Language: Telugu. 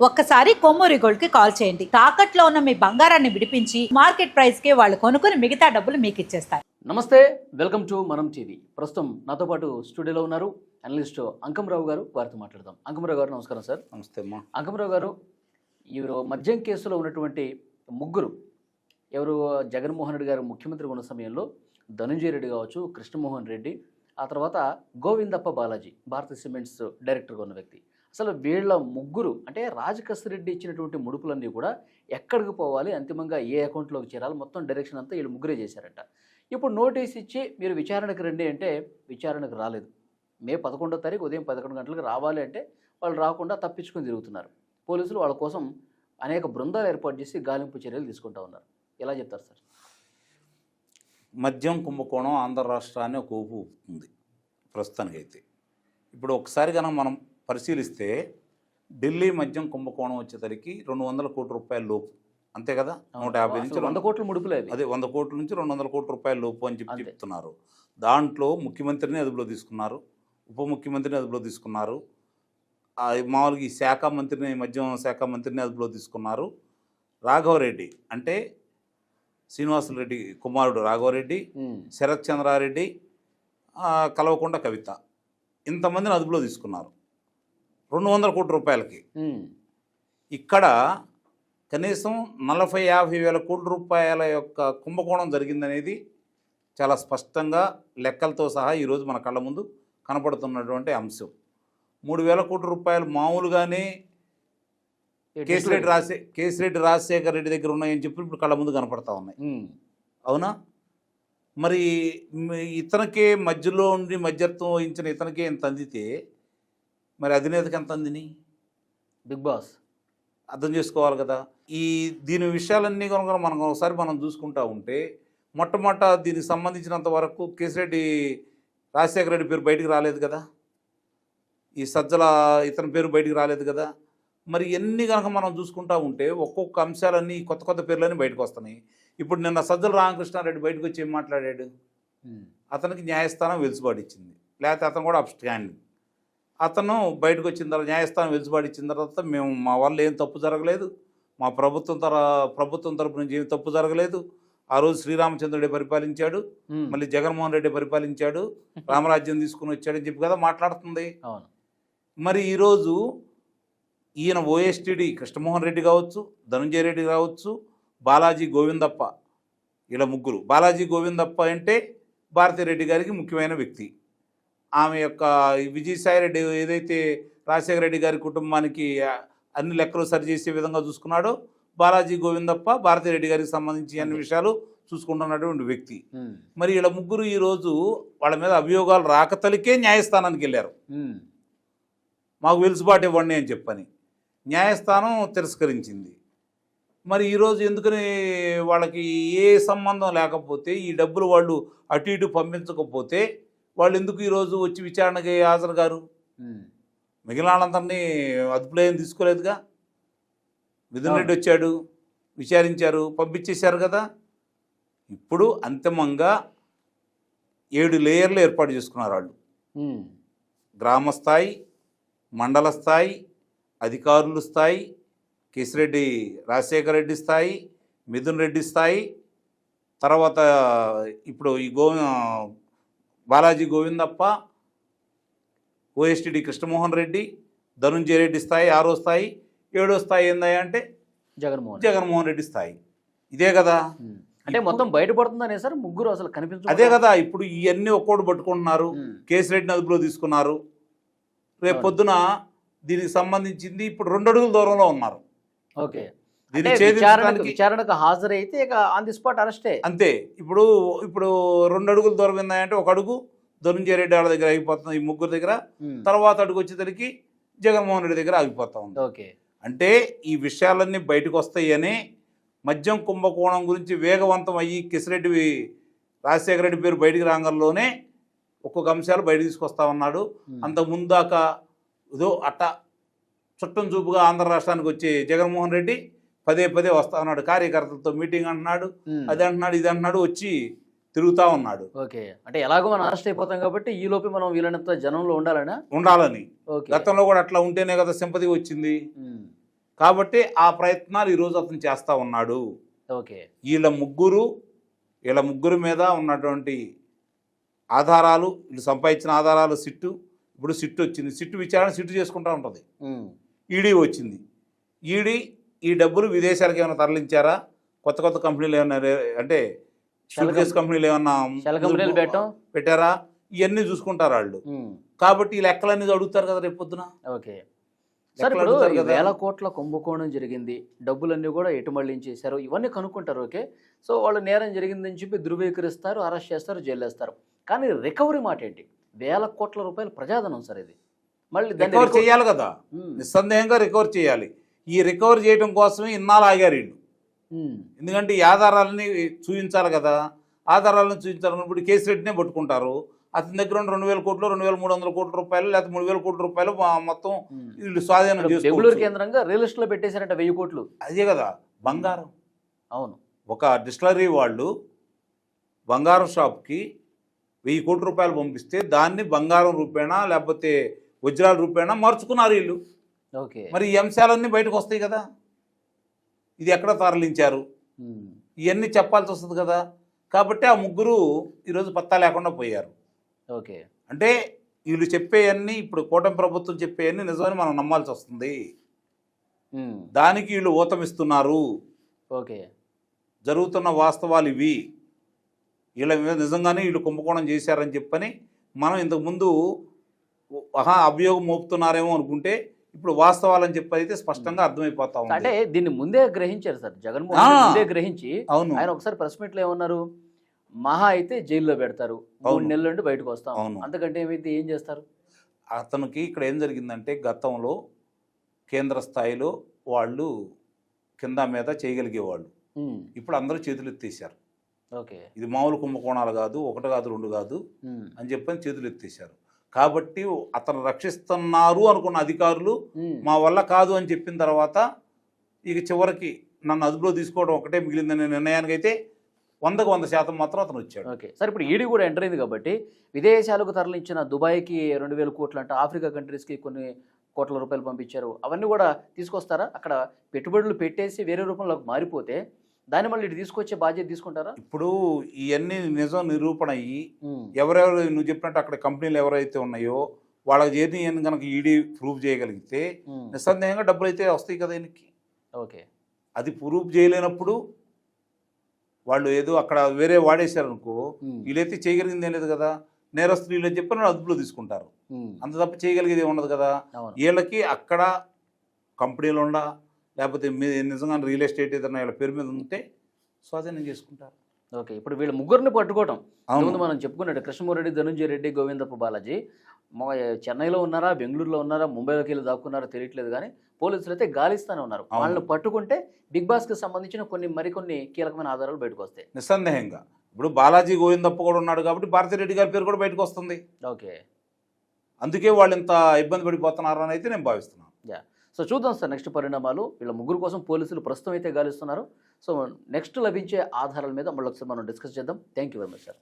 ఒక్కసారి కొమ్మూరి గోల్డ్కి కాల్ చేయండి. తాకట్లో ఉన్న మీ బంగారాన్ని విడిపించి మార్కెట్ ప్రైస్కి వాళ్ళు కొనుక్కుని మిగతా డబ్బులు మీకు ఇచ్చేస్తారు. నమస్తే వెల్కమ్ టు మనం టీవీ. ప్రస్తుతం నాతో పాటు స్టూడియోలో ఉన్నారు అనలిస్ట్ అంకమరావు గారు వారితో మాట్లాడదాం. అంకమరావు గారు నమస్కారం సార్. నమస్తే అమ్మా. అంకమరావు గారు వీరు మద్యం కేసులో ఉన్నటువంటి ముగ్గురు ఎవరు జగన్మోహన్ రెడ్డి గారు ముఖ్యమంత్రి ఉన్న సమయంలో ధనుంజయ రెడ్డి కావచ్చు కృష్ణమోహన్ రెడ్డి ఆ తర్వాత గోవిందప్ప బాలాజీ భారత సిమెంట్స్ డైరెక్టర్గా ఉన్న వ్యక్తి. అసలు వీళ్ళ ముగ్గురు అంటే రాజకస్ రెడ్డి ఇచ్చినటువంటి ముడుపులన్నీ కూడా ఎక్కడికి పోవాలి? అంతిమంగా ఏ అకౌంట్లోకి చేరాలి? మొత్తం డైరెక్షన్ అంతా వీళ్ళు ముగ్గురే చేశారట. ఇప్పుడు నోటీస్ ఇచ్చి మీరు విచారణకు రండి అంటే విచారణకు రాలేదు. మే పదకొండో తారీఖు ఉదయం పదకొండు గంటలకు రావాలి అంటే వాళ్ళు రాకుండా తప్పించుకొని తిరుగుతున్నారు. పోలీసులు వాళ్ళ కోసం అనేక బృందాలు ఏర్పాటు చేసి గాలింపు చర్యలు తీసుకుంటా ఉన్నారు. ఎలా చెప్తారు సార్? మద్యం కుంభకోణం ఆంధ్ర రాష్ట్రాన్ని ఒక ఊపు ఉంది ప్రస్తుతానికైతే. ఇప్పుడు ఒకసారి కనుక మనం పరిశీలిస్తే ఢిల్లీ మద్యం కుంభకోణం వచ్చేసరికి రెండు వందల కోట్ల రూపాయల లోపు. అంతే కదా? నూట యాభై నుంచి వంద కోట్ల ముడుపులే అదే వంద కోట్ల నుంచి రెండు వందల కోట్ల రూపాయల లోపు అని చెప్పి. చెప్తున్నారు. దాంట్లో ముఖ్యమంత్రిని అదుపులో తీసుకున్నారు. ఉప ముఖ్యమంత్రిని అదుపులో తీసుకున్నారు. మామూలుగా ఈ శాఖ మంత్రిని మద్యం శాఖ మంత్రిని అదుపులో తీసుకున్నారు. రాఘవరెడ్డి అంటే శ్రీనివాసులరెడ్డి కుమారుడు రాఘవరెడ్డి శరత్ చంద్రారెడ్డి ఆ, కల్వకుంట్ల కవిత. ఇంతమందిని అదుపులో తీసుకున్నారు. రెండు వందల కోట్ల రూపాయలకి. ఇక్కడ కనీసం నలభై యాభై వేల కోట్ల రూపాయల యొక్క కుంభకోణం జరిగిందనేది చాలా స్పష్టంగా లెక్కలతో సహా ఈరోజు మన కళ్ళ ముందు కనపడుతున్నటువంటి అంశం. మూడు వేల కోట్ల రూపాయలు మామూలుగానే కేసిరెడ్డి రాజశే కేసిరెడ్డి రాజశేఖర రెడ్డి దగ్గర ఉన్నాయని చెప్పి ఇప్పుడు కళ్ళ ముందు కనపడతా ఉన్నాయి. అవునా? మరి ఇతనికే మధ్యలో ఉండి మధ్యత్వం వహించిన ఇతనికే ఎంత అందితే మరి అధినేతకి ఎంత అందిని? బిగ్ బాస్ అర్థం చేసుకోవాలి కదా. ఈ దీని విషయాలన్నీ కనుక మనం ఒకసారి మనం చూసుకుంటా ఉంటే మొట్టమొదట దీనికి సంబంధించినంత వరకు కేసిరెడ్డి రాజశేఖర రెడ్డి పేరు బయటికి రాలేదు కదా. ఈ సజ్జల ఇతని పేరు బయటికి రాలేదు కదా. మరి ఎన్ని కనుక మనం చూసుకుంటా ఉంటే ఒక్కొక్క అంశాలన్నీ కొత్త కొత్త పేర్లన్నీ బయటకు వస్తున్నాయి. ఇప్పుడు నిన్న సజ్జల రామకృష్ణారెడ్డి బయటకు వచ్చి ఏం మాట్లాడాడు? ఉమ్, అతనికి న్యాయస్థానం వెలుసుబాటు ఇచ్చింది. లేకపోతే అతను కూడా అప్స్టాండింగ్ అతను బయటకు వచ్చిన తర్వాత న్యాయస్థానం వెలుసుబాటు ఇచ్చిన తర్వాత మేము మా వల్ల ఏం తప్పు జరగలేదు. మా ప్రభుత్వం తర ప్రభుత్వం తరపు నుంచి ఏం తప్పు జరగలేదు. ఆ రోజు శ్రీరామచంద్రుడే పరిపాలించాడు. మళ్ళీ జగన్మోహన్ రెడ్డి పరిపాలించాడు. రామరాజ్యం తీసుకుని వచ్చాడని చెప్పి కదా మాట్లాడుతుంది. అవును. మరి ఈరోజు ఈయన ఓఎస్టీడీ కృష్ణమోహన్ రెడ్డి కావచ్చు ధనుంజయ రెడ్డి కావచ్చు బాలాజీ గోవిందప్ప ఇలా ముగ్గురు. బాలాజీ గోవిందప్ప అంటే భారతిరెడ్డి గారికి ముఖ్యమైన వ్యక్తి. ఆమె యొక్క ఈ విజయసాయి రెడ్డి ఏదైతే రాజశేఖర రెడ్డి గారి కుటుంబానికి అన్ని లెక్కలు సరిచేసే విధంగా చూసుకున్నాడో బాలాజీ గోవిందప్ప భారతిరెడ్డి గారికి సంబంధించి అన్ని విషయాలు చూసుకుంటున్నటువంటి వ్యక్తి. మరి ఇలా ముగ్గురు ఈరోజు వాళ్ళ మీద అభియోగాలు రాకతలికే న్యాయస్థానానికి వెళ్ళారు. మాకు వెలుసుబాటు ఇవ్వండి అని చెప్పని న్యాయస్థానం తిరస్కరించింది. మరి ఈరోజు ఎందుకని వాళ్ళకి ఏ సంబంధం లేకపోతే ఈ డబ్బులు వాళ్ళు అటు ఇటు పంపించకపోతే వాళ్ళు ఎందుకు ఈరోజు వచ్చి విచారణకి హాజరు గారు? మిగిలిన వాళ్ళందరినీ అదుపులో ఏం తీసుకోలేదుగా? మిథున్ రెడ్డి వచ్చాడు విచారించారు పంపించేశారు కదా? ఇప్పుడు అంతిమంగా ఏడు లేయర్లు ఏర్పాటు చేసుకున్నారు వాళ్ళు. గ్రామ స్థాయి మండల స్థాయి అధికారుల స్థాయి కేసిరెడ్డి రాజశేఖర రెడ్డి స్థాయి మిథున్ రెడ్డి స్థాయి తర్వాత ఇప్పుడు ఈ గో బాలాజీ గోవిందప్ప ఓఎస్టిడి కృష్ణమోహన్ రెడ్డి ధనుంజయ రెడ్డి స్థాయి ఆరో స్థాయి ఏడో స్థాయి ఏందయ్యా అంటే జగన్మోహన్. జగన్మోహన్ రెడ్డి స్థాయి. ఇదే కదా. అంటే మొత్తం బయటపడుతుందనే సార్ ముగ్గురు అసలు కనిపించు అదే కదా ఇప్పుడు ఇవన్నీ ఒక్కోటి పట్టుకుంటున్నారు. ఉమ్, కేసిరెడ్డిని అదుపులో తీసుకున్నారు. రేపు. పొద్దున దీనికి సంబంధించింది ఇప్పుడు రెండు అడుగుల దూరంలో ఉన్నారు. ఓకే. విచారణకు హాజరైతే ఇక ఆన్ ది స్పాట్ అరెస్టే అంతే. ఇప్పుడు ఇప్పుడు రెండు అడుగుల దూరం ఏందంటే ఒక అడుగు ధనుంజయ రెడ్డి వాళ్ళ దగ్గర ఆగిపోతుంది ఈ ముగ్గురు దగ్గర. తర్వాత అడుగు వచ్చేసరికి జగన్మోహన్ రెడ్డి దగ్గర ఆగిపోతా. ఉంది ఓకే. అంటే ఈ విషయాలన్నీ బయటకు వస్తాయని మద్యం కుంభకోణం గురించి వేగవంతం అయ్యి కిసిరెడ్డి రాజశేఖర రెడ్డి పేరు బయటికి రాగంలోనే ఒక్కొక్క అంశాలు బయట తీసుకొస్తా ఉన్నాడు. అంత ముందాక ఇదో అట్ట చుట్టం చూపుగా ఆంధ్ర రాష్ట్రానికి వచ్చే జగన్మోహన్ రెడ్డి పదే పదే వస్తా ఉన్నాడు. కార్యకర్తలతో మీటింగ్ అంటున్నాడు అది అంటున్నాడు ఇది అంటున్నాడు వచ్చి తిరుగుతూ ఉన్నాడు. ఓకే. అంటే ఎలాగో మనం అరెస్ట్ అయిపోతాం కాబట్టి ఈ లోపే మనం వీలైనంత జనంలో ఉండాలనా? ఉండాలని. ఓకే. గతంలో కూడా అట్లా ఉంటేనే కదా సింపతి వచ్చింది. కాబట్టి ఆ ప్రయత్నాలు ఈరోజు అతను చేస్తూ ఉన్నాడు. ఓకే. వీళ్ళ ముగ్గురు వీళ్ళ ముగ్గురు మీద ఉన్నటువంటి ఆధారాలు వీళ్ళు సంపాదించిన ఆధారాలు సిట్టు. ఇప్పుడు సిట్టు వచ్చింది. సిట్టు విచారణ సిట్టు చేసుకుంటూ ఉంటుంది. ఈడీ వచ్చింది. ఈడీ ఈ డబ్బులు విదేశాలకు ఏమైనా తరలించారా? కొత్త కొత్త కంపెనీలు ఏమైనా అంటే షూకేస్ కంపెనీలు ఏమన్నా పెట్టారా? ఇవన్నీ చూసుకుంటారు వాళ్ళు. కాబట్టి ఈ లెక్కలన్నీ అడుగుతారు కదా రేపు పొద్దున. ఓకే. సార్ ఇప్పుడు. వేల కోట్ల కుంభకోణం జరిగింది. డబ్బులన్నీ కూడా ఎటు మళ్ళించేశారు ఇవన్నీ కనుక్కుంటారు ఓకే. సో వాళ్ళు నేరం జరిగిందని చెప్పి ధృవీకరిస్తారు అరెస్ట్ చేస్తారు జైలు వేస్తారు కానీ రికవరీ మాట ఏంటి? వేల కోట్ల రూపాయల ప్రజాధనం సార్ ఇది. మళ్ళీ రికవర్ రికవ- చేయాలి కదా. నిస్సందేహంగా రికవర్ చేయాలి. ఈ రికవర్ చేయడం కోసమే ఇన్నాళ్ళు ఆగారు వీళ్ళు. ఎందుకంటే ఈ ఆధారాలని చూపించాలి కదా. ఆధారాలను చూపించాలి ఇప్పుడు కేసు రెడ్డినే పట్టుకుంటారు. అతని దగ్గర ఉన్న రెండు వేల కోట్లు రెండు వేల మూడు వందల కోట్ల రూపాయలు లేకపోతే మూడు వేల కోట్ల రూపాయలు మొత్తం. వీళ్ళు స్వాధీనం బెంగళూరు కేంద్రంగా రియల్ ఎస్టేట్లో పెట్టేశారంట వెయ్యి కోట్లు. అదే కదా బంగారం. అవును. ఒక డిస్టిలరీ వాళ్ళు బంగారం షాప్కి వెయ్యి కోట్ల రూపాయలు పంపిస్తే దాన్ని బంగారం రూపేణా లేకపోతే వజ్రాల రూపేణా మార్చుకున్నారు వీళ్ళు. మరి ఈ అంశాలన్నీ బయటకు వస్తాయి కదా. ఇది ఎక్కడ తరలించారు? ఇవన్నీ చెప్పాల్సి వస్తుంది కదా. కాబట్టి ఆ ముగ్గురు ఈరోజు పత్తా లేకుండా పోయారు. ఓకే. అంటే వీళ్ళు చెప్పేయన్నీ ఇప్పుడు కూటమి ప్రభుత్వం చెప్పేయన్నీ నిజమని మనం నమ్మాల్సి వస్తుంది. దానికి వీళ్ళు ఊతమిస్తున్నారు. ఓకే. జరుగుతున్న వాస్తవాలు ఇవి. వీళ్ళ మీద నిజంగానే వీళ్ళు కుంభకోణం చేశారని చెప్పని మనం ఇంతకుముందు ఆహా అభియోగం మోపుతున్నారేమో అనుకుంటే ఇప్పుడు వాస్తవాలని చెప్పి అయితే స్పష్టంగా అర్థమైపోతా అంటే ఉంది దీన్ని ముందే గ్రహించారు సార్. జగన్మోహన్. రెడ్డి ముందే గ్రహించి అవును. ఆయన ఒకసారి ప్రెస్ మీట్లో ఏమన్నారు? మహా అయితే జైల్లో పెడతారు. మూడు. నెలల నుండి బయటకు వస్తాం. అవును. అంతకంటే ఏమైతే ఏం చేస్తారు? అతనికి ఇక్కడ ఏం జరిగిందంటే గతంలో కేంద్ర స్థాయిలో వాళ్ళు కింద మీద చేయగలిగేవాళ్ళు. ఇప్పుడు అందరూ చేతులు ఎత్తేసారు ఓకే. ఇది మామూలు కుంభకోణాలు కాదు ఒకటి కాదు రెండు కాదు అని చెప్పని చేతులు ఎత్తేసారు కాబట్టి అతను రక్షిస్తున్నారు అనుకున్న అధికారులు మా వల్ల కాదు అని చెప్పిన తర్వాత ఇక చివరికి నన్ను అదుపులో తీసుకోవడం ఒకటే మిగిలిందనే నిర్ణయానికి అయితే వందకు వంద శాతం మాత్రం అతను వచ్చాడు. ఓకే. సార్ ఇప్పుడు ఈడీ కూడా ఎంటర్ అయింది కాబట్టి విదేశాలకు తరలించిన దుబాయ్కి రెండు వేల కోట్లు అంటే ఆఫ్రికా కంట్రీస్కి కొన్ని కోట్ల రూపాయలు పంపించారు. అవన్నీ కూడా తీసుకొస్తారా? అక్కడ పెట్టుబడులు పెట్టేసి వేరే రూపంలోకి మారిపోతే దాన్ని మళ్ళీ ఇటు తీసుకొచ్చే బాధ్యత తీసుకుంటారా? ఇప్పుడు ఇవన్నీ నిజం నిరూపణ అయ్యి ఎవరెవరు నువ్వు చెప్పినట్టు అక్కడ కంపెనీలు ఎవరైతే ఉన్నాయో వాళ్ళ జర్నీ అని కనుక ఈడీ ప్రూవ్ చేయగలిగితే నిస్సందేహంగా డబ్బులు అయితే వస్తాయి కదా ఈయనకి. ఓకే. అది ప్రూవ్ చేయలేనప్పుడు వాళ్ళు ఏదో అక్కడ వేరే వాడేశారు అనుకో ఉమ్, వీళ్ళైతే చేయగలిగింది ఏం లేదు కదా. నేరస్తులు అని చెప్పి అదుపులో తీసుకుంటారు. అంత తప్ప చేయగలిగేది ఉండదు కదా. వీళ్ళకి అక్కడ కంపెనీలు ఉండా లేకపోతే మీ నిజంగా రియల్ ఎస్టేట్ ఏదైనా వీళ్ళ పేరు మీద ఉంటే స్వాధీనం చేసుకుంటారు. ఓకే ఇప్పుడు వీళ్ళ ముగ్గురిని పట్టుకోవటం. ముందు మనం చెప్పుకున్నట్టు కృష్ణమూరెడ్డి ధనుంజయ రెడ్డి గోవిందప్ప బాలాజీ చెన్నైలో ఉన్నారా బెంగళూరులో ఉన్నారా ముంబైలోకి వెళ్ళి దాక్కున్నారా తెలియట్లేదు కానీ పోలీసులు అయితే గాలిస్తానే ఉన్నారు. వాళ్ళని పట్టుకుంటే బిగ్ బాస్కి సంబంధించిన కొన్ని మరికొన్ని కీలకమైన ఆధారాలు బయటకు వస్తాయి. నిస్సందేహంగా. ఇప్పుడు బాలాజీ గోవిందప్ప కూడా ఉన్నాడు కాబట్టి భారతిరెడ్డి గారి పేరు కూడా బయటకు వస్తుంది. ఓకే. అందుకే వాళ్ళు ఇంత ఇబ్బంది పడిపోతున్నారు అని అయితే నేను భావిస్తున్నాను. యా. సో చూద్దాం సార్ నెక్స్ట్ పరిణామాలు. వీళ్ళ ముగ్గురు కోసం పోలీసులు ప్రస్తుతం అయితే గాలిస్తున్నారు. సో నెక్స్ట్ లభించే ఆధారాల మీద మళ్ళీ ఒకసారి మనం డిస్కస్ చేద్దాం. Thank you very much sir.